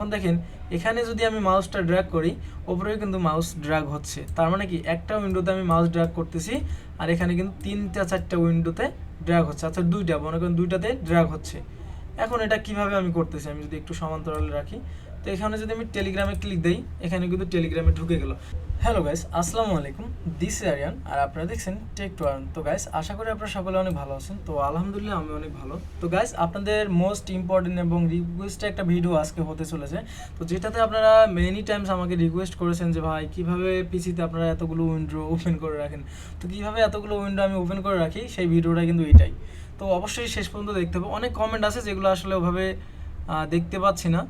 এখন দেখেন, এখানে যদি আমি মাউসটা ড্র্যাগ করি, ওপরেও কিন্তু মাউস ড্র্যাগ হচ্ছে। তার মানে কি, একটা উইন্ডোতে আমি মাউস ড্র্যাগ করতেছি, আর এখানে কিন্তু তিনটা, চারটা উইন্ডোতে ড্র্যাগ হচ্ছে। আচ্ছা দুইটা, মনে করেন দুইটাতে ড্র্যাগ হচ্ছে। এখন এটা কীভাবে আমি করতেছি, আমি যদি একটু সমান্তরালে রাখি। তো এখানে যদি আমি টেলিগ্রামে ক্লিক দিই, এখানে কিন্তু টেলিগ্রামে ঢুকে গেল। হ্যালো গাইস আসসালামু আলাইকুম। দিস আরিয়ান আর আপনারা দেখছেন টেক টু আর্ন তো গাইস আশা করি আপনারা সকলে অনেক ভালো আছেন। তো আলহামদুলিল্লাহ আমি অনেক ভালো। তো গাইস আপনাদের মোস্ট ইম্পর্টেন্ট এবং রিকোয়েস্ট একটা ভিডিও আজকে হতে চলেছে। তো যেটাতে আপনারা মেনি টাইমস আমাকে রিকোয়েস্ট করেছেন যে, ভাই, কীভাবে পিসিতে আপনারা এতগুলো উইন্ডো ওপেন করে রাখেন? তো কীভাবে এতগুলো উইন্ডো আমি ওপেন করে রাখি, সেই ভিডিওটা কিন্তু এটাই। তো অবশ্যই শেষ পর্যন্ত দেখতে হবে। অনেক কমেন্ট আছে যেগুলো আসলে ওভাবে দেখতে পাচ্ছি না।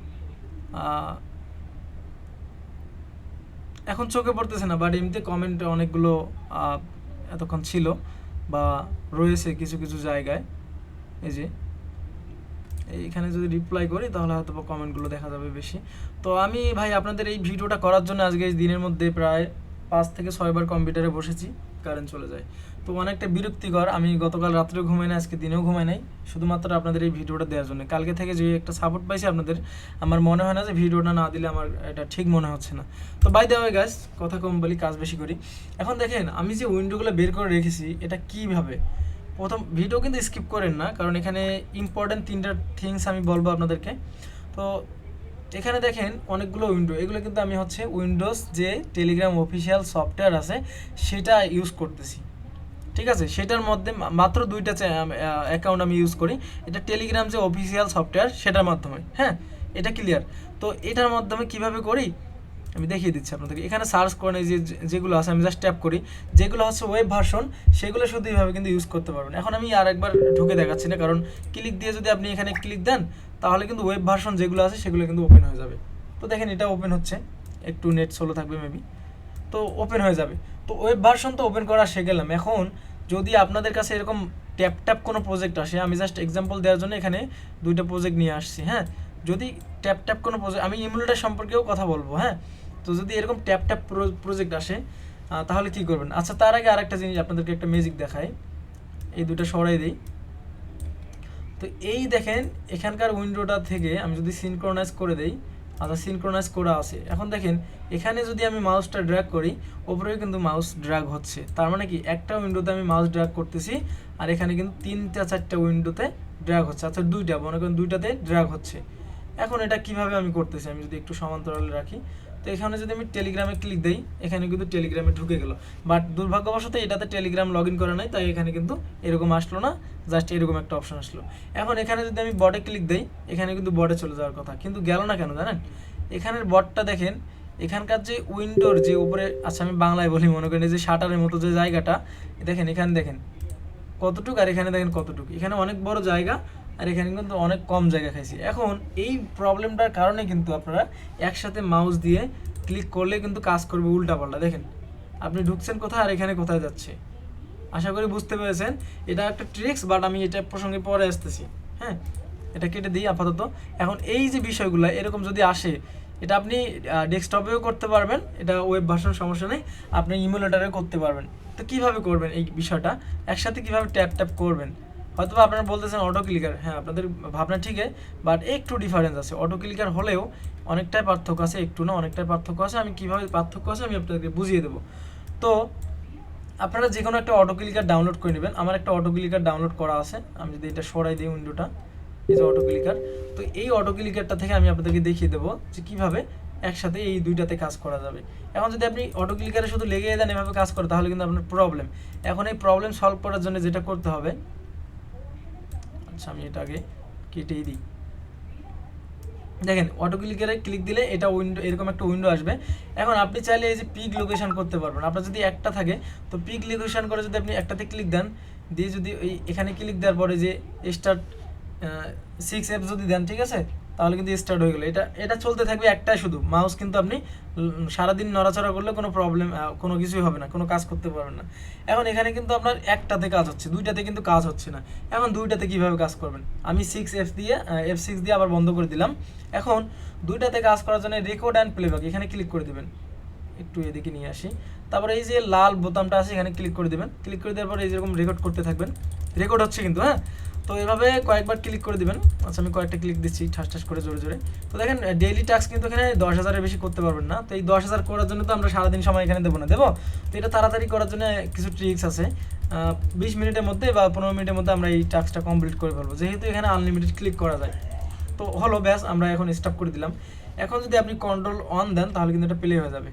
এখন চোখে পড়তেছে না বাট এমনিতে কমেন্ট অনেকগুলো এতক্ষণ ছিল বা রয়েছে কিছু কিছু জায়গায়। এই যে, এইখানে যদি রিপ্লাই করি তাহলে হয়তো বা কমেন্টগুলো দেখা যাবে বেশি। তো আমি ভাই আপনাদের এই ভিডিওটা করার জন্য আজকে এই দিনের মধ্যে প্রায় পাঁচ থেকে ছয়বার কম্পিউটারে বসেছি কারেন্ট চলে যায়। তো অনেকটা বিরক্তিকর। আমি গতকাল রাত্রেও ঘুমাই না আজকে দিনেও ঘুমাই নাই। শুধুমাত্র আপনাদের এই ভিডিওটা দেওয়ার জন্য। কালকে থেকে যে একটা সাপোর্ট পাইছি আপনাদের, আমার মনে হয় না যে ভিডিওটা না দিলে আমার এটা ঠিক মনে হচ্ছে না। তো বাই দেওয়া গাছ কথা কম বলি, কাজ বেশি করি। এখন দেখেন, আমি যে উইন্ডোগুলো বের করে রেখেছি, এটা কীভাবে? প্রথম ভিডিও কিন্তু স্কিপ করেন না, কারণ এখানে ইম্পর্টেন্ট তিনটা থিংস আমি বলব আপনাদেরকে। তো এখানে দেখেন অনেকগুলো উইন্ডো এগুলো কিন্তু আমি হচ্ছে উইন্ডোজ যে টেলিগ্রাম অফিসিয়াল সফটওয়্যার আছে, সেটা ইউজ করতেছি। ঠিক আছে? সেটার মধ্যে মাত্র দুইটা অ্যাকাউন্ট আমি ইউজ করি। এটা টেলিগ্রাম যে অফিসিয়াল সফটওয়্যার সেটার মাধ্যমে। হ্যাঁ? এটা ক্লিয়ার তো এটার মাধ্যমে কীভাবে করি? আমি দেখিয়ে দিচ্ছি আপনাদেরকে। এখানে সার্চ যে, যে- যেগুলো আছে, আমি জাস্ট ট্যাপ করি। যেগুলো হচ্ছে ওয়েব ভার্সন সেগুলো শুধু এইভাবে কিন্তু ইউজ করতে পারবেন। এখন আমি আর একবার ঢুকে দেখাচ্ছি না, কারণ ক্লিক দিয়ে যদি আপনি এখানে ক্লিক দেন, তাহলে কিন্তু ওয়েব ভার্সন যেগুলো আছে, সেগুলো কিন্তু ওপেন হয়ে যাবে। তো দেখেন, এটা ওপেন হচ্ছে। একটু নেট স্লো থাকবে মেবি তো ওপেন হয়ে যাবে। তো ওয়েব ভার্সন তো ওপেন করা শিখে গেলাম। এখন যদি আপনাদের কাছে এরকম ট্যাপ ট্যাপ কোনো প্রজেক্ট আসে, আমি জাস্ট এক্সাম্পল দেওয়ার জন্য এখানে দুইটা প্রজেক্ট নিয়ে আসছি হ্যাঁ? যদি ট্যাপ ট্যাপ কোনো প্রজেক্ট আমি ইমুলেটার সম্পর্কেও কথা বলব হ্যাঁ? তো যদি এরকম ট্যাপ ট্যাপ প্রজেক্ট আসে তাহলে কি করবেন? আচ্ছা তার আগে আরেকটা জিনিস আপনাদেরকে একটা ম্যাজিক দেখাই। এই দুটো সরাই দিই। তো এই দেখেন, এখানকার উইন্ডোটা থেকে আমি যদি সিনক্রোনাইজ করে দেই আচ্ছা সিনক্রোনাইজ করা আছে। এখন দেখেন, এখানে যদি আমি মাউসটা ড্র্যাগ করি, ওপরেও কিন্তু মাউস ড্র্যাগ হচ্ছে। তার মানে কি, একটা উইন্ডোতে আমি মাউস ড্র্যাগ করতেছি, আর এখানে কিন্তু তিনটা, চারটা উইন্ডোতে ড্র্যাগ হচ্ছে। আচ্ছা দুইটা, মনে করেন দুইটাতে ড্র্যাগ হচ্ছে। এখন এটা কীভাবে আমি করতেছি, আমি যদি একটু সমান্তরালে রাখি। তো এখানে যদি আমি টেলিগ্রামে ক্লিক দিই, এখানে কিন্তু টেলিগ্রামে ঢুকে গেল। বাট দুর্ভাগ্যবশত এটাতে টেলিগ্রাম লগ ইন করা নাই, তাই এখানে কিন্তু এরকম আসলো না জাস্ট এরকম একটা অপশন আসলো। এখন এখানে যদি আমি বটে ক্লিক দিই, এখানে কিন্তু বটে চলে যাওয়ার কথা। কিন্তু গেল না কেন জানেন? এখানের বটটা দেখেন, এখানকার যে উইন্ডোর যে উপরে আচ্ছা আমি বাংলায় বলি, মনে করেন যে শাটারের মতো যে জায়গাটা, দেখেন এখানে দেখেন, কতটুকু আর এখানে দেখেন কতটুকু। এখানে অনেক বড় জায়গা আর এখানে কিন্তু অনেক কম জায়গা খাইছি। এখন এই প্রবলেমটার কারণে কিন্তু আপনারা একসাথে মাউস দিয়ে ক্লিক করলে কিন্তু কাজ করবে উল্টাপাল্টা। দেখেন, আপনি ঢুকছেন কোথায় আর এখানে কোথায় যাচ্ছে? আশা করি বুঝতে পেরেছেন। এটা একটা ট্রিক্স বাট আমি এটা প্রসঙ্গে পরে আসতেছি। হ্যাঁ এটা কেটে দিই আপাতত। এখন এই যে বিষয়গুলো, এরকম যদি আসে, এটা আপনি ডেস্কটপেও করতে পারবেন। এটা ওয়েব ভার্সন সমস্যা নেই। আপনি ইমুলেটারেও করতে পারবেন। তো কীভাবে করবেন এই বিষয়টা? একসাথে কীভাবে ট্যাপ ট্যাপ করবেন? হয়তো আপনারা বলতেছেন অটো ক্লিকার হ্যাঁ আপনাদের ভাবনা ঠিক বাট একটু ডিফারেন্স আছে। অটো ক্লিকার হলেও অনেকটাই পার্থক্য আছে, একটু না, অনেকটাই পার্থক্য আছে। আমি কীভাবে পার্থক্য আছে আমি আপনাদেরকে বুঝিয়ে দেবো। তো আপনারা যে কোনো একটা অটো ক্লিকার ডাউনলোড করে নেবেন। আমার একটা অটো ক্লিকার ডাউনলোড করা আছে। আমি যদি এটা সরাই দিই উইন্ডোটা এই যে অটো ক্লিকার তো এই অটো ক্লিকারটা থেকে আমি আপনাদেরকে দেখিয়ে দেবো যে কীভাবে একসাথে এই দুইটাতে কাজ করা যাবে। এখন যদি আপনি অটো ক্লিকারে শুধু লেগে দেন এভাবে কাজ করে, তাহলে কিন্তু আপনার প্রবলেম এখন এই প্রবলেম সলভ করার জন্য যেটা করতে হবে আচ্ছা আমি এটা আগে কেটেই দিই। দেখেন অটো ক্লিকারে ক্লিক দিলে এটা উইন্ডো এরকম একটা উইন্ডো আসবে। এখন আপনি চাইলে এই যে পিক লোকেশান করতে পারবেন। আপনার যদি একটা থাকে, তো পিক লোকেশান করে যদি আপনি একটাতে ক্লিক দেন, দিয়ে যদি ওই এখানে ক্লিক দেওয়ার পরে যে স্টার্ট সিক্স অ্যাপ যদি দেন, ঠিক আছে? তাহলে কিন্তু স্টার্ট হয়ে গেলো। এটা এটা চলতে থাকবে একটাই শুধু। মাউস কিন্তু আপনি সারাদিন নড়াচড়া করলে কোনো প্রবলেম কোনো কিছুই হবে না, কোনো কাজ করতে পারবেন না। এখন এখানে কিন্তু আপনার একটাতে কাজ হচ্ছে, দুইটাতে কিন্তু কাজ হচ্ছে না। এখন দুইটাতে কীভাবে কাজ করবেন? আমি সিক্স এফ দিয়ে এফ সিক্স দিয়ে আবার বন্ধ করে দিলাম। এখন দুইটাতে কাজ করার জন্য রেকর্ড অ্যান্ড প্লেব্যাক এখানে ক্লিক করে দেবেন। একটু এদিকে নিয়ে আসি। তারপরে এই যে লাল বোতামটা আছে, এখানে ক্লিক করে দেবেন। ক্লিক করে দেওয়ার পরে এই যেরকম রেকর্ড করতে থাকবেন। রেকর্ড হচ্ছে কিন্তু হ্যাঁ? তো এভাবে কয়েকবার ক্লিক করে দিবেন। আচ্ছা আমি কয়েকটা ক্লিক দিচ্ছি, ঠাস ঠাস করে জোরে জোরে। তো দেখেন ডেইলি টাস্ক কিন্তু এখানে দশ হাজারের বেশি করতে পারবেন না। তো এই দশ হাজার করার জন্য তো আমরা সারাদিন সময় এখানে দেবো না, দেবো? তো এটা তাড়াতাড়ি করার জন্য কিছু ট্রিক্স আছে। বিশ মিনিটের মধ্যে বা পনেরো মিনিটের মধ্যে আমরা এই টাস্কটা কমপ্লিট করে ফেলব। যেহেতু এখানে আনলিমিটেড ক্লিক করা যায়। তো হলো, ব্যাস, আমরা এখন স্টপ করে দিলাম। এখন যদি আপনি কন্ট্রোল অন দেন, তাহলে কিন্তু এটা প্লে হয়ে যাবে।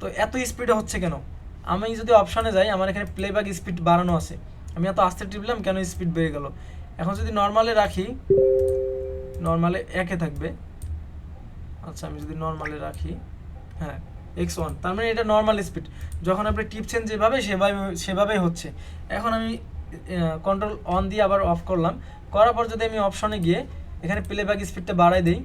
তো এত স্পিডে হচ্ছে কেন? আমি যদি অপশানে যাই, আমার এখানে প্লেব্যাক স্পিড বাড়ানো আছে। আমি এত আস্তে টিপলাম কেন স্পিড বেড়ে গেল? এখন যদি নর্মালে রাখি নর্মালে একে থাকবে। আচ্ছা আমি যদি নর্মালে রাখি হ্যাঁ এক্স ওয়ান তার মানে এটা নর্মাল স্পিড যখন আপনি টিপছেন যেভাবে, সেভাবে, সেভাবেই হচ্ছে। এখন আমি কন্ট্রোল অন দিয়ে আবার অফ করলাম। করার পর যদি আমি অপশনে গিয়ে এখানে প্লেব্যাক স্পিডটা বাড়াই দিই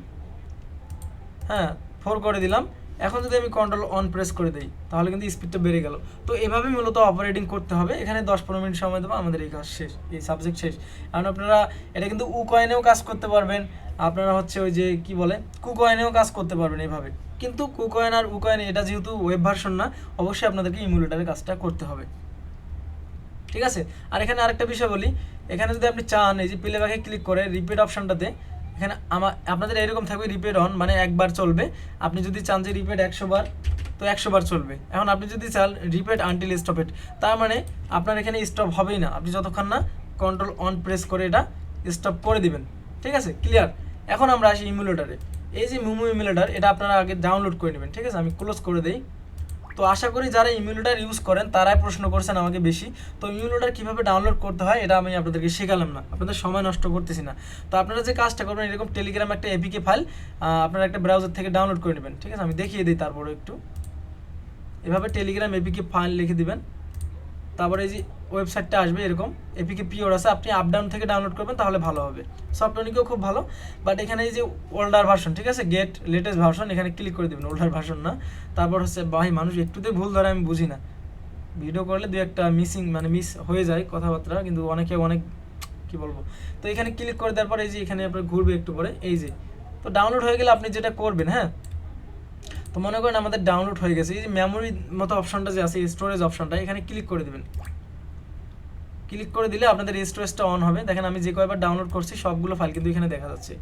হ্যাঁ ফোর করে দিলাম এখন যদি আমি কন্ট্রোল অন প্রেস করে দিই, তাহলে কিন্তু স্পিডটা বেড়ে গেল। তো এভাবে মূলত অপারেটিং করতে হবে। এখানে দশ পনেরো মিনিট সময় দেবো, আমাদের এই কাজ শেষ, এই সাবজেক্ট শেষ। কারণ আপনারা এটা কিন্তু উ কয়েনেও কাজ করতে পারবেন। আপনারা হচ্ছে ওই যে কি বলে কু কয়েনেও কাজ করতে পারবেন এইভাবে কিন্তু কু কয়েন আর উ কয়েন এটা যেহেতু ওয়েব ভার্সন না, অবশ্যই আপনাদেরকে ইমুলেটারের কাজটা করতে হবে। ঠিক আছে? আর এখানে আরেকটা বিষয় বলি, এখানে যদি আপনি চান, এই যে প্লে প্লেব্যাকে ক্লিক করে রিপিট অপশনটাতে এখানে আমার আপনাদের এরকম থাকবে রিপিট অন মানে একবার চলবে। আপনি যদি চান যে রিপিট একশো বার, তো একশো বার চলবে। এখন আপনি যদি চান রিপিট আনটিল স্টপেট তার মানে আপনার এখানে স্টপ হবেই না। আপনি যতক্ষণ না কন্ট্রোল অন প্রেস করে এটা স্টপ করে দিবেন। ঠিক আছে? ক্লিয়ার এখন আমরা আসি ইমুলেটারে এই যে মুমু ইমুলেটার এটা আপনারা আগে ডাউনলোড করে নেবেন। ঠিক আছে? আমি ক্লোজ করে দিই। তো আশা করি যারা ইমিউনিটার ইউজ করেন, তারাই প্রশ্ন করছেন আমাকে বেশি। তো ইমিউনিটার কীভাবে ডাউনলোড করতে হয়, এটা আমি আপনাদেরকে শেখালাম না। আপনাদের সময় নষ্ট করতেছি না। তো আপনারা যে কাজটা করবেন, এরকম টেলিগ্রাম একটা এপিকে ফাইল আপনারা একটা ব্রাউজার থেকে ডাউনলোড করে নেবেন। ঠিক আছে? আমি দেখিয়ে দিই তারপরে একটু। এভাবে টেলিগ্রাম এপিকে ফাইল লিখে দিবেন। তারপরে এই যে ওয়েবসাইটটা আসবে এরকম এপিকে পিওর আছে, আপনি আপ ডাউন থেকে ডাউনলোড করবেন, তাহলে ভালো হবে। সফটওয়্যারটিও খুব ভালো বাট এখানে এই যে ওল্ডার ভার্সন ঠিক আছে? গেট লেটেস্ট ভার্সন এখানে ক্লিক করে দেবেন ওল্ডার ভার্সন না। তারপর হচ্ছে, ভাই, মানুষ একটুতে ভুল ধরে, আমি বুঝি না। ভিডিও করলে দু একটা মিসিং মানে মিস হয়ে যায় কথাবার্তা, কিন্তু অনেকে অনেক, কি বলব? তো এখানে ক্লিক করে দেওয়ার পরে এই যে এখানে আপনার ঘুরবে একটু পরে, এই যে। তো ডাউনলোড হয়ে গেলে আপনি যেটা করবেন হ্যাঁ? তো মনে করেন আমাদের ডাউনলোড হয়ে গেছে। এই যে মেমোরি মতো অপশনটা যে আছে স্টোরেজ অপশনটা এখানে ক্লিক করে দেবেন। ক্লিক করে দিলে আপনাদের স্টোরেজটা অন হবে। দেখেন আমি যে কয়বার ডাউনলোড করছি, সবগুলো ফাইল কিন্তু এখানে দেখা যাচ্ছে।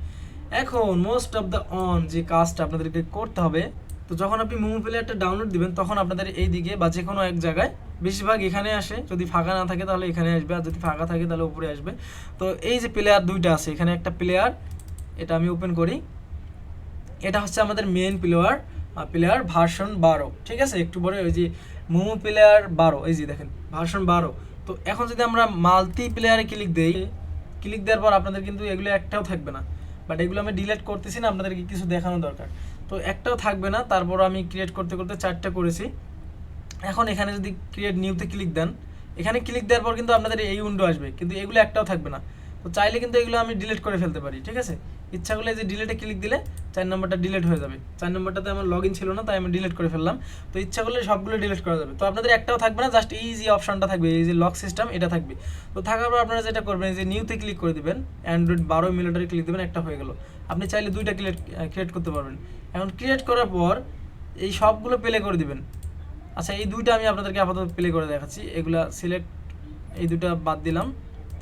এখন মোস্ট অফ দ্য অন যে কাজটা আপনাদেরকে করতে হবে, তো যখন আপনি মোমো প্লেয়ারটা ডাউনলোড দিবেন, তখন আপনাদের এই দিকে বা যে কোনো এক জায়গায় বেশিরভাগ এখানে আসে। যদি ফাঁকা না থাকে তাহলে এখানে আসবে, আর যদি ফাঁকা থাকে তাহলে উপরে আসবে। তো এই যে প্লেয়ার দুইটা আছে, এখানে একটা প্লেয়ার এটা আমি ওপেন করি। এটা হচ্ছে আমাদের মেন প্লেয়ার প্লেয়ার ভার্সন বারো, ঠিক আছে? একটু পরে ওই যে মোমো প্লেয়ার বারো, এই যে দেখেন ভার্সন বারো। তো এখন যদি আমরা মাল্টি প্লেয়ারে ক্লিক দেই ক্লিক দেওয়ার পর আপনাদের কিন্তু এগুলো একটাও থাকবে না। বাট এগুলো আমি ডিলেট করতেছি না, আপনাদেরকে কিছু দেখানো দরকার। তো একটাও থাকবে না, তারপর আমি ক্রিয়েট করতে করতে চারটা করেছি। এখন এখানে যদি ক্রিয়েট নিউতে ক্লিক দেন, এখানে ক্লিক দেওয়ার পর কিন্তু আপনাদের এই উইন্ডো আসবে, কিন্তু এগুলো একটাও থাকবে না। চাইলে কিন্তু এগুলো আমি ডিলিট করে ফেলতে পারি, ঠিক আছে? ইচ্ছা করলে যে ডিলেটে ক্লিক দিলে চার নম্বরটা ডিলিট হয়ে যাবে। চার নম্বরটাতে আমার লগ ছিল না, তাই আমি ডিলিট করে ফেললাম। তো ইচ্ছা করলে সবগুলো ডিলিট করা যাবে। তো আপনাদের একটাও থাকবে না জাস্ট এই যে অপশনটা থাকবে, এই যে লক সিস্টেম এটা থাকবে। তো থাকার পর আপনারা যেটা করবেন যে নিউতে ক্লিক করে দিবেন অ্যান্ড্রয়েড বারো মিলিটারে ক্লিক দেবেন, একটা হয়ে গেল। আপনি চাইলে দুইটা ক্রিয়েট ক্রিয়েট করতে পারবেন। এখন ক্রিয়েট করার পর এই সবগুলো প্লে করে দিবেন। আচ্ছা এই দুইটা আমি আপনাদেরকে আপাতত প্লে করে দেখাচ্ছি। এগুলা সিলেক্ট এই দুটা বাদ দিলাম।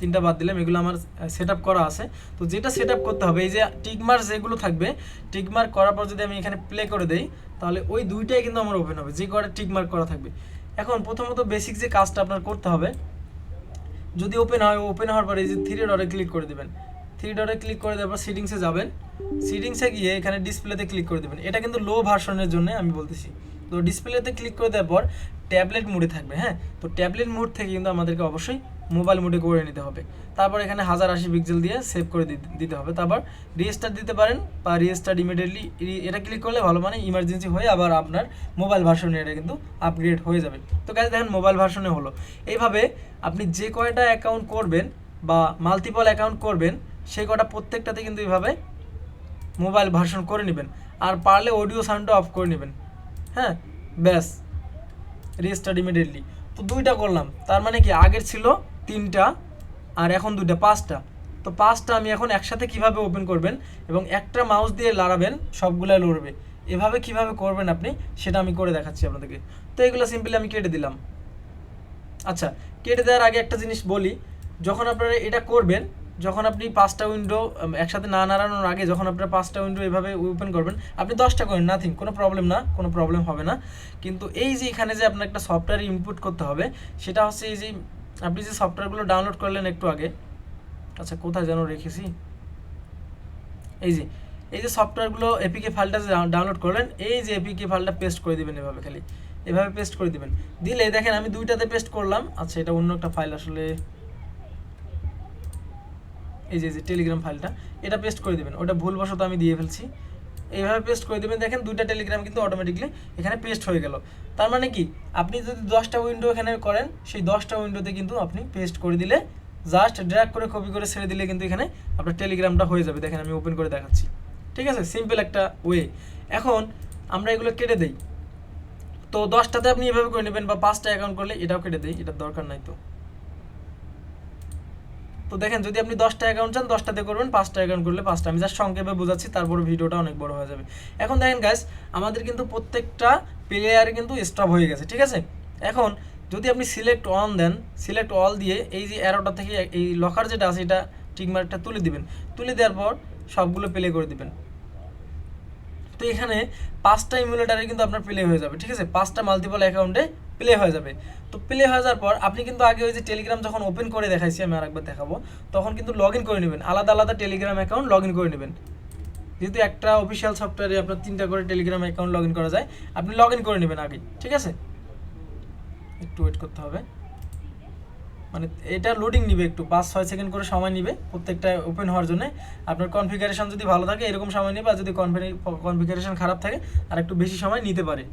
তিনটা বাদ দিলাম, এগুলো আমার সেট করা আছে। তো যেটা সেট করতে হবে, এই যে টিকমার্ক যেগুলো থাকবে টিকমার্ক করার পর যদি আমি এখানে প্লে করে দেই, তাহলে ওই দুইটাই কিন্তু আমার ওপেন হবে, যে কটা টিকমার্ক করা থাকবে। এখন প্রথমত বেসিক যে কাজটা আপনার করতে হবে, যদি ওপেন হয় ওপেন হওয়ার পরে এই যে থ্রি ডটে ক্লিক করে দেবেন। থ্রি ডটে ক্লিক করে দেওয়ার পর সিটিংসে যাবেন। সিটিংসে গিয়ে এখানে ডিসপ্লেতে ক্লিক করে দেবেন। এটা কিন্তু লো ভার্সনের জন্য আমি বলতেছি। তো ডিসপ্লেতে ক্লিক করে দেওয়ার পর ট্যাবলেট মোডে থাকবে হ্যাঁ? তো ট্যাবলেট মোড থেকে কিন্তু আমাদেরকে অবশ্যই মোবাইল মোডে করে নিতে হবে। তারপর এখানে হাজার আশি পিক্সেল দিয়ে সেভ করে দিতে হবে। তারপর রিস্টার্ট দিতে পারেন বা রিস্টার্ট ইমিডিয়েটলি এটা ক্লিক করলে ভালো মানে ইমার্জেন্সি হয়ে আবার আপনার মোবাইল ভার্সনে এটা কিন্তু আপগ্রেড হয়ে যাবে। তো কাজে দেখেন মোবাইল ভার্সনে হলো। এইভাবে আপনি যে কয়টা অ্যাকাউন্ট করবেন বা মাল্টিপল অ্যাকাউন্ট করবেন, সেই কটা প্রত্যেকটাতে কিন্তু এইভাবে মোবাইল ভার্সন করে নেবেন। আর পারলে অডিও সাউন্ডটা অফ করে নেবেন। হ্যাঁ ব্যাস রিস্টার্ট ইমিডিয়েটলি তো দুইটা করলাম, তার মানে কি আগের ছিল তিনটা আর এখন দুইটা, পাঁচটা। তো পাঁচটা আমি এখন একসাথে কীভাবে ওপেন করবেন এবং একটা মাউস দিয়ে লড়াবেন, সবগুলাই লড়বে। এভাবে কীভাবে করবেন আপনি, সেটা আমি করে দেখাচ্ছি আপনাদেরকে। তো এগুলো সিম্পলি আমি কেটে দিলাম। আচ্ছা কেটে দেওয়ার আগে একটা জিনিস বলি, যখন আপনারা এটা করবেন যখন আপনি পাঁচটা উইন্ডো একসাথে না নাড়ানোর আগে যখন আপনার পাঁচটা উইন্ডো এভাবে ওপেন করবেন, আপনি দশটা করেন নাথিং কোনো প্রবলেম না, কোনো প্রবলেম হবে না। কিন্তু এই যে এখানে যে আপনার একটা সফটওয়্যার ইনপুট করতে হবে, সেটা হচ্ছে এই যে আপনি যে সফটওয়্যারগুলো ডাউনলোড করলেন একটু আগে আচ্ছা কোথায় যেন রেখেছি? এই যে এই যে সফটওয়্যারগুলো এপিকে ফাইলটা ডাউনলোড করলেন, এই যে এপিকে ফাইলটা পেস্ট করে দিবেন এভাবে খালি। এভাবে পেস্ট করে দিবেন। দিলে দেখেন আমি দুইটাতে পেস্ট করলাম আচ্ছা এটা অন্য একটা ফাইল আসলে এই যে যে টেলিগ্রাম ফাইলটা এটা পেস্ট করে দিবেন। ওটা ভুলবশত আমি দিয়ে ফেলছি। এইভাবে পেস্ট করে দেবেন। দেখেন, দুইটা টেলিগ্রাম কিন্তু অটোমেটিকলি এখানে পেস্ট হয়ে গেল। তার মানে কি? আপনি যদি দশটা উইন্ডো এখানে করেন, সেই দশটা উইন্ডোতে কিন্তু আপনি পেস্ট করে দিলে জাস্ট ড্র্যাগ করে কপি করে ছেড়ে দিলে কিন্তু এখানে আপনার টেলিগ্রামটা হয়ে যাবে। দেখেন, আমি ওপেন করে দেখাচ্ছি। ঠিক আছে? সিম্পল একটা ওয়ে এখন আমরা এগুলো কেটে দেই। তো দশটাতে আপনি এভাবে করে নেবেন বা পাঁচটা অ্যাকাউন্ট করলে এটাও কেটে দেই। এটার দরকার নাই তো। তো দেখেন, যদি আপনি দশটা অ্যাকাউন্ট চান, দশটাতে করবেন, পাঁচটা অ্যাকাউন্ট করলে পাঁচটা। আমি জাস্ট সংক্ষেপে বোঝাচ্ছি, তারপর ভিডিওটা অনেক বড় হয়ে যাবে। এখন দেখেন গাইস আমাদের কিন্তু প্রত্যেকটা প্লেয়ারে কিন্তু স্টপ হয়ে গেছে, ঠিক আছে? এখন যদি আপনি সিলেক্ট অন দেন সিলেক্ট অল দিয়ে এই যে অ্যারোটা থেকে এই লকার যেটা আছে, এটা টিকমার্কটা তুলে দিবেন। তুলে দেওয়ার পর সবগুলো প্লে করে দিবেন। তো এখানে পাঁচটা ইমুলেটারে কিন্তু আপনার প্লে হয়ে যাবে, ঠিক আছে? পাঁচটা মাল্টিপল অ্যাকাউন্টে প্লে হয়ে যাবে। তো প্লে হয়ে যাওয়ার পর আপনি কিন্তু আগে ওই যে টেলিগ্রাম যখন ওপেন করে দেখাইছি, আমি আরেকবার দেখাবো, তখন কিন্তু লগ ইন করে নেবেন। আলাদা আলাদা টেলিগ্রাম অ্যাকাউন্ট লগ ইন করে নেবেন। যেহেতু একটা অফিসিয়াল সফটওয়্যারে আপনার তিনটা করে টেলিগ্রাম অ্যাকাউন্ট লগ ইন করা যায়, আপনি লগ ইন করে নেবেন আগে, ঠিক আছে? একটু ওয়েট করতে হবে। মানে এটা লোডিং নিবে একটু, পাঁচ, ছয় সেকেন্ড করে সময় নিবে প্রত্যেকটা ওপেন হওয়ার জন্য। আপনার কনফিগারেশন যদি ভালো থাকে, এরকম সময় নেবে, আর যদি কনফিগারেশন খারাপ থাকে, আর একটু বেশি সময় নিতে পারে।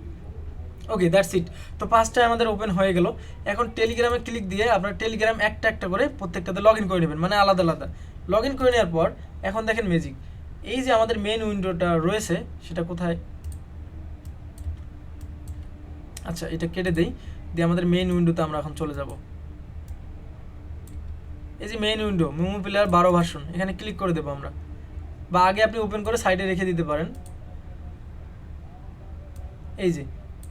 ওকে দ্যাটস ইট তো পাঁচটায় আমাদের ওপেন হয়ে গেল। এখন টেলিগ্রামে ক্লিক দিয়ে আপনার টেলিগ্রাম একটা একটা করে প্রত্যেকটাতে লগ ইন করে নেবেন মানে আলাদা আলাদা। লগ ইন করে নেওয়ার পর, এখন দেখেন ম্যাজিক এই যে আমাদের মেন উইন্ডোটা রয়েছে, সেটা কোথায়? আচ্ছা এটা কেটে দেই। দিয়ে আমাদের মেন উইন্ডোতে আমরা এখন চলে যাব। এই যে মেন উইন্ডো মোমো প্লেয়ার বারো ভার্সন এখানে ক্লিক করে দেবো আমরা। বা আগে আপনি ওপেন করে সাইডে রেখে দিতে পারেন। এই যে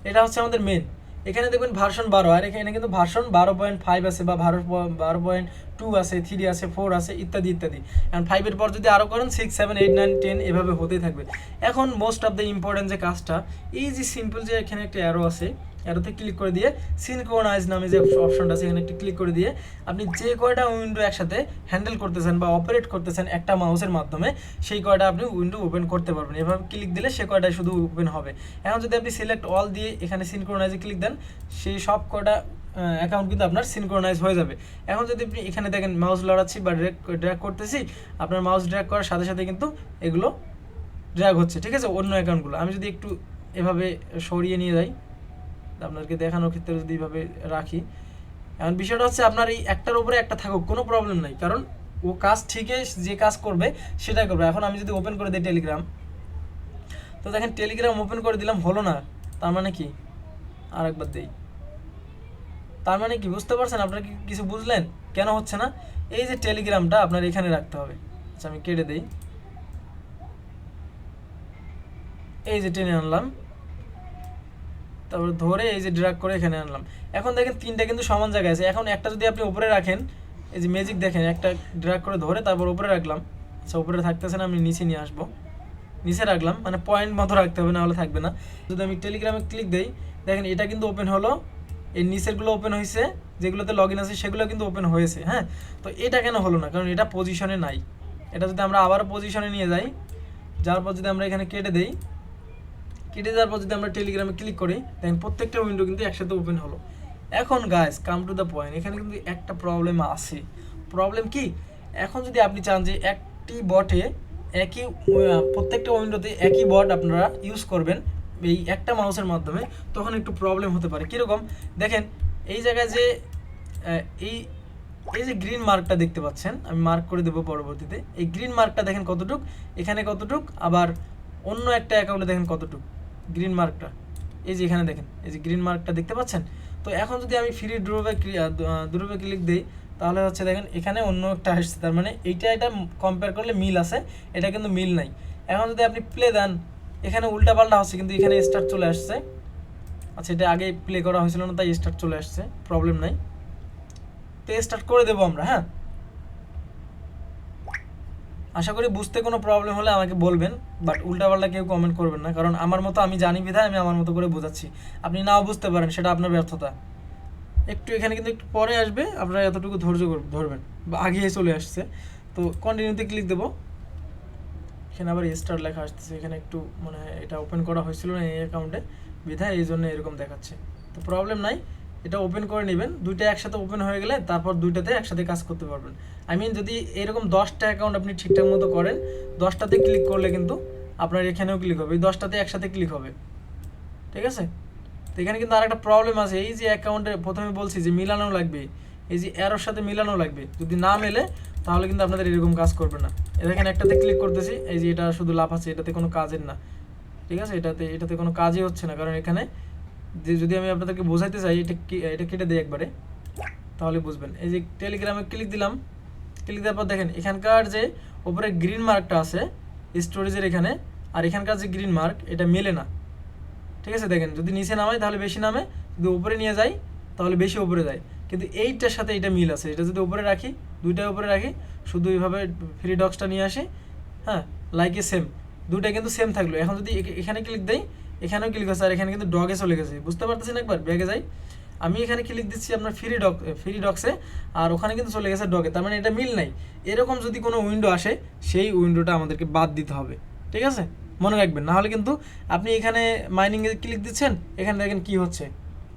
এটা হচ্ছে আমাদের মেন এখানে দেখবেন ভার্সন বারো, আর এখানে কিন্তু ভার্সন বারো পয়েন্ট ফাইভ আছে বা বারো বারো পয়েন্ট টু আছে থ্রি আছে ফোর আছে, ইত্যাদি ইত্যাদি। এখন ফাইভের পর যদি আরও করেন six seven eight nine ten এভাবে হতেই থাকবে। এখন মোস্ট অফ দ্য ইম্পর্টেন্ট যে কাজটা, এই যে সিম্পল যে এখানে একটা অ্যারো আছে অ্যারোতে ক্লিক করে দিয়ে সিনক্রোনাইজ নামে যে অপশনটা আছে, এখানে একটি ক্লিক করে দিয়ে আপনি যে কয়টা উইন্ডো একসাথে হ্যান্ডেল করতেছেন বা অপারেট করতেছেন একটা মাউসের মাধ্যমে, সেই কয়টা আপনি উইন্ডো ওপেন করতে পারবেন। এভাবে ক্লিক দিলে সে কয়টা শুধু ওপেন হবে। এখন যদি আপনি সিলেক্ট অল দিয়ে এখানে সিনক্রোনাইজে ক্লিক দেন, সেই সব কয়টা অ্যাকাউন্ট কিন্তু আপনার সিনক্রোনাইজ হয়ে যাবে। এখন যদি আপনি এখানে দেখেন মাউস লড়াচ্ছি বা ড্র্যাগ ড্র্যাগ করতেছি, আপনার মাউস ড্র্যাগ করার সাথে সাথে কিন্তু এগুলো ড্র্যাগ হচ্ছে। ঠিক আছে? অন্য অ্যাকাউন্টগুলো আমি যদি একটু এভাবে সরিয়ে নিয়ে যাই। আপনাকে দেখানোর ক্ষেত্রে যদি এইভাবে রাখি। এখন বিষয়টা হচ্ছে আপনার এই একটার উপরে একটা থাকুক, কোনো প্রবলেম নাই। কারণ ও কাজ ঠিকই, যে কাজ করবে, সেটাই করবে। এখন আমি যদি ওপেন করে দিই টেলিগ্রাম তো দেখেন টেলিগ্রাম ওপেন করে দিলাম, হলো না। তার মানে কি? আরেকবার দেই। তার মানে কি? বুঝতে পারছেন? আপনারা কি কিছু বুঝলেন? কেন হচ্ছে না? এই যে টেলিগ্রামটা আপনার এখানে রাখতে হবে। আচ্ছা আমি কেটে দিই। এই যে টেনে আনলাম। তারপর ধরে এই যে ড্রাগ করে এখানে আনলাম। এখন দেখেন তিনটা কিন্তু সমান জায়গায় আছে। এখন একটা যদি আপনি উপরে রাখেন, এই যে ম্যাজিক দেখেন, একটা ড্রাগ করে ধরে তারপর উপরে রাখলাম। আচ্ছা উপরে থাকতেছে না, আমি নিচে নিয়ে আসব। নিচে রাখলাম মানে পয়েন্ট মতো রাখতে হবে না হলে থাকবে না। যদি আমি টেলিগ্রামে ক্লিক দিই, দেখেন এটা কিন্তু ওপেন হলো। এই নিচেরগুলো ওপেন হয়েছে যেগুলোতে লগ ইন আছে, সেগুলো কিন্তু ওপেন হয়েছে হ্যাঁ? তো এটা কেন হলো না? কারণ এটা পজিশনে নাই। এটা যদি আমরা আবার পজিশনে নিয়ে যাই, যার পর যদি আমরা এখানে কেটে দেই কেটে যাওয়ার পর যদি আমরা টেলিগ্রামে ক্লিক করি দেখেন প্রত্যেকটা উইন্ডো কিন্তু একসাথে ওপেন হলো। এখন guys come to the point এখানে কিন্তু একটা প্রবলেম আছে। প্রবলেম কি? এখন যদি আপনি চান যে একটি বটে একই প্রত্যেকটা উইন্ডোতে একই বট আপনারা ইউজ করবেন এই একটা মাউসের মাধ্যমে, তখন একটু প্রবলেম হতে পারে। কীরকম? দেখেন, এই জায়গায় যে এই এই যে গ্রিন মার্কটা দেখতে পাচ্ছেন, আমি মার্ক করে দেবো পরবর্তীতে। এই গ্রিন মার্কটা দেখেন কতটুক? এখানে কতটুক? আবার অন্য একটা অ্যাকাউন্টে দেখেন কতটুক? গ্রিন মার্কটা এই যে এখানে দেখেন, এই যে গ্রিন মার্কটা দেখতে পাচ্ছেন? তো এখন যদি আমি ফ্রি ড্রোপে ড্রোপে ক্লিক দিই, তাহলে হচ্ছে দেখেন, এখানে অন্য একটা আসছে। তার মানে এইটা এটা কম্পেয়ার করলে মিল আছে, এটা কিন্তু মিল নাই। এখন যদি আপনি প্লে দেন, এখানে উল্টাপাল্টা হচ্ছে, কিন্তু এখানে স্টার্ট চলে আসছে। আচ্ছা এটা আগে প্লে করা হয়েছিল না, তাই স্টার্ট চলে আসছে প্রবলেম নাই। তো স্টার্ট করে দেবো আমরা হ্যাঁ? আশা করি বুঝতে কোনো প্রবলেম হলে আমাকে বলবেন বাট উল্টাপাল্টা কেউ কমেন্ট করবেন না, কারণ আমার মতো আমি জানি বিধায় আমি আমার মতো করে বোঝাচ্ছি। আপনি নাও বুঝতে পারেন, সেটা আপনার ব্যর্থতা। একটু এখানে কিন্তু একটু পরে আসবে, আপনারা এতটুকু ধৈর্য ধরবেন, বা আগিয়ে চলে আসছে। তো কন্টিনিউতে ক্লিক দেবো। এখানে আবার স্টার লেখা আসতেছে, এখানে একটু মানে এটা ওপেন করা হয়েছিল না এই অ্যাকাউন্টে বিধায় এই জন্য এরকম দেখাচ্ছে। তো প্রবলেম নাই। এটা ওপেন করে নেবেন। দুইটা একসাথে ওপেন হয়ে গেলে তারপর দুইটাতে একসাথে কাজ করতে পারবেন। আই মিন যদি এরকম দশটা অ্যাকাউন্ট আপনি ঠিকঠাক মতো করেন, দশটাতে ক্লিক করলে কিন্তু আপনার এখানেও ক্লিক হবে, এই দশটাতে একসাথে ক্লিক হবে। ঠিক আছে? তো এখানে কিন্তু আরেকটা প্রবলেম আছে। এই যে অ্যাকাউন্টে প্রথমে বলছি যে মিলানো লাগবে, এই যে এরোর সাথে মিলানো লাগবে, যদি না মেলে, তাহলে কিন্তু আপনাদের এরকম কাজ করবে না। এ দেখেন একটাতে ক্লিক করতেছি, এই যে এটা শুধু লাভ আছে, এটাতে কোনো কাজের না। ঠিক আছে? এটাতে এটাতে কোনো কাজই হচ্ছে না, কারণ এখানে যদি আমি আপনাদেরকে বোঝাইতে চাই, এটা কি, এটা কেটে দিই একবারে, তাহলে বুঝবেন। এই যে টেলিগ্রামে ক্লিক দিলাম ক্লিক দেওয়ার পর দেখেন, এখানকার যে উপরে গ্রিন মার্কটা আছে স্টোরেজের এখানে, আর এখানকার যে গ্রিন মার্ক এটা মেলে না। ঠিক আছে, দেখেন, যদি নিচে নামাই, তাহলে বেশি নামে, যদি উপরে নিয়ে যাই, তাহলে বেশি উপরে যায়। কিন্তু এইটার সাথে এটা মিল আছে, এটা যদি উপরে রাখি দুইটার উপরে রাখি, শুধু এইভাবে ফ্রি ডক্সটা নিয়ে আসি হ্যাঁ লাইকে সেম দুইটা কিন্তু সেম থাকল। এখন যদি এখানে ক্লিক দেই এখানেও ক্লিক হচ্ছে আর এখানে কিন্তু ডগে চলে গেছে। বুঝতে পারতেছেন একবার? ব্যাগে যাই। আমি এখানে ক্লিক দিচ্ছি আপনার ফ্রি ডক ফ্রি ডক্সে আর ওখানে কিন্তু চলে গেছে ডগে তার মানে এটা মিল নাই। এরকম যদি কোনো উইন্ডো আসে, সেই উইন্ডোটা আমাদেরকে বাদ দিতে হবে। ঠিক আছে? মনে রাখবেন। নাহলে কিন্তু আপনি এখানে মাইনিংয়ে ক্লিক দিচ্ছেন, এখানে দেখেন কি হচ্ছে।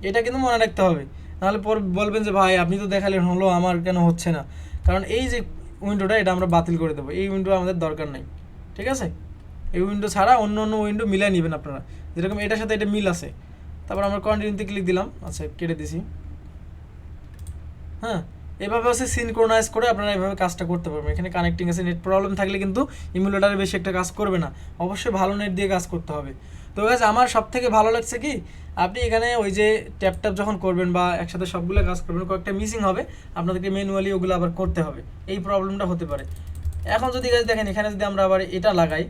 এটা কিন্তু মনে রাখতে হবে। নাহলে পর বলবেন যে, ভাই, আপনি তো দেখালেন হলো, আমার কেন হচ্ছে না? কারণ এই যে উইন্ডোটা এটা আমরা বাতিল করে দেবো। এই উইন্ডো আমাদের দরকার নাই। ঠিক আছে? এই উইন্ডো ছাড়া অন্য অন্য উইন্ডো মিলিয়ে নেবেন আপনারা। যেরকম এটার সাথে এটা মিল আছে। তারপর আমরা কন্টিনিউতে ক্লিক দিলাম। আচ্ছা কেটে দিছি। হ্যাঁ এভাবে হচ্ছে সিনক্রোনাইজ করে আপনারা এভাবে কাজটা করতে পারবেন। এখানে কানেক্টিং আছে নেট প্রবলেম থাকলে কিন্তু ইমুলেটারে বেশি একটা কাজ করবে না। অবশ্যই ভালো নেট দিয়ে কাজ করতে হবে। তো গাছ আমার সব থেকে ভালো লাগছে কি, আপনি এখানে ওই যে ট্যাপ ট্যাপ যখন করবেন বা একসাথে সবগুলো কাজ করবেন, কয়েকটা মিসিং হবে। আপনাদেরকে ম্যানুয়ালি ওগুলো আবার করতে হবে। এই প্রবলেমটা হতে পারে। এখন যদি গাছ দেখেন, এখানে যদি আমরা আবার এটা লাগাই,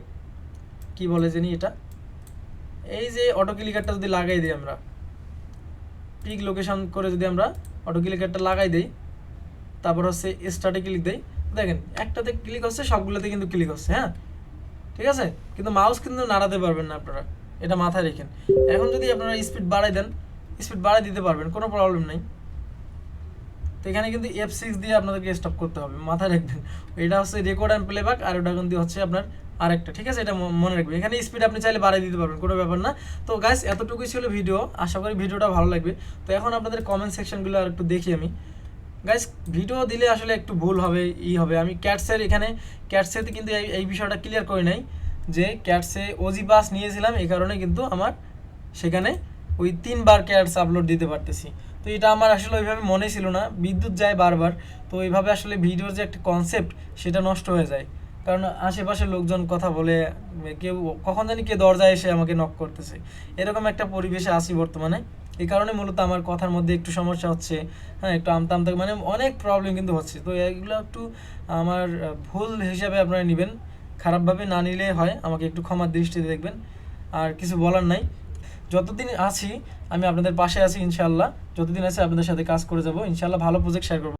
কি বলে জানি এটা? এই যে অটো ক্লিকারটা যদি লাগাই দিই আমরা পিক লোকেশন করে যদি আমরা অটো ক্লিকারটা লাগাই দিই, তারপর হচ্ছে স্টার্টে ক্লিক দেই, দেখেন একটাতে ক্লিক হচ্ছে, সবগুলোতে কিন্তু ক্লিক হচ্ছে হ্যাঁ? ঠিক আছে? কিন্তু মাউস কিন্তু নাড়াতে পারবেন না আপনারা, এটা মাথায় রেখেন। এখন যদি আপনারা স্পিড বাড়াই দেন স্পিড বাড়াই দিতে পারবেন, কোনো প্রবলেম নেই। তো এখানে কিন্তু এফ সিক্স দিয়ে আপনাদেরকে স্টপ করতে হবে, মাথায় রাখবেন। এটা হচ্ছে রেকর্ড অ্যান্ড প্লেব্যাক আর ওটা কিন্তু হচ্ছে আপনার আরেকটা, ঠিক আছে? এটা মনে রাখবেন। এখানে স্পিড আপনি চাইলে বাড়িয়ে দিতে পারবেন, কোনো ব্যাপার না। তো গাইস এতটুকুই ছিল ভিডিও আশা করি ভিডিওটা ভালো লাগবে। তো এখন আপনাদের কমেন্ট সেকশনগুলো আর একটু দেখি আমি। গাইস ভিডিও দিলে আসলে একটু ভুল হবে, ই হবে। আমি ক্যাটসের এখানে ক্যাটসেতে কিন্তু এই বিষয়টা ক্লিয়ার করে নাই যে ক্যাটসে ওজি পাস নিয়েছিলাম, এই কারণে কিন্তু আমার সেখানে ওই তিনবার ক্যাটস আপলোড দিতে পারতেছি। তো এটা আমার আসলে ওইভাবে মনে ছিল না। বিদ্যুৎ যায় বারবার। তো এইভাবে আসলে ভিডিওর যে একটা কনসেপ্ট সেটা নষ্ট হয়ে যায়। কারণ আশেপাশে লোকজন কথা বলে, কেউ কখন জানি কে দরজায় এসে আমাকে নক করতেছে। এরকম একটা পরিবেশে আছি বর্তমানে। এই কারণে মূলত আমার কথার মধ্যে একটু সমস্যা হচ্ছে হ্যাঁ একটু আমতা আমতা মানে অনেক প্রবলেম কিন্তু হচ্ছে। তো এগুলো একটু আমার ভুল হিসাবে আপনারা নেবেন। খারাপভাবে না নিলে হয়, আমাকে একটু ক্ষমার দৃষ্টিতে দেখবেন। আর কিছু বলার নাই। যতদিন আছি, আমি আপনাদের পাশে আছি ইনশাল্লাহ যতদিন আছে আপনাদের সাথে কাজ করে যাব। ইনশাল্লাহ ভালো প্রজেক্ট শেয়ার করব।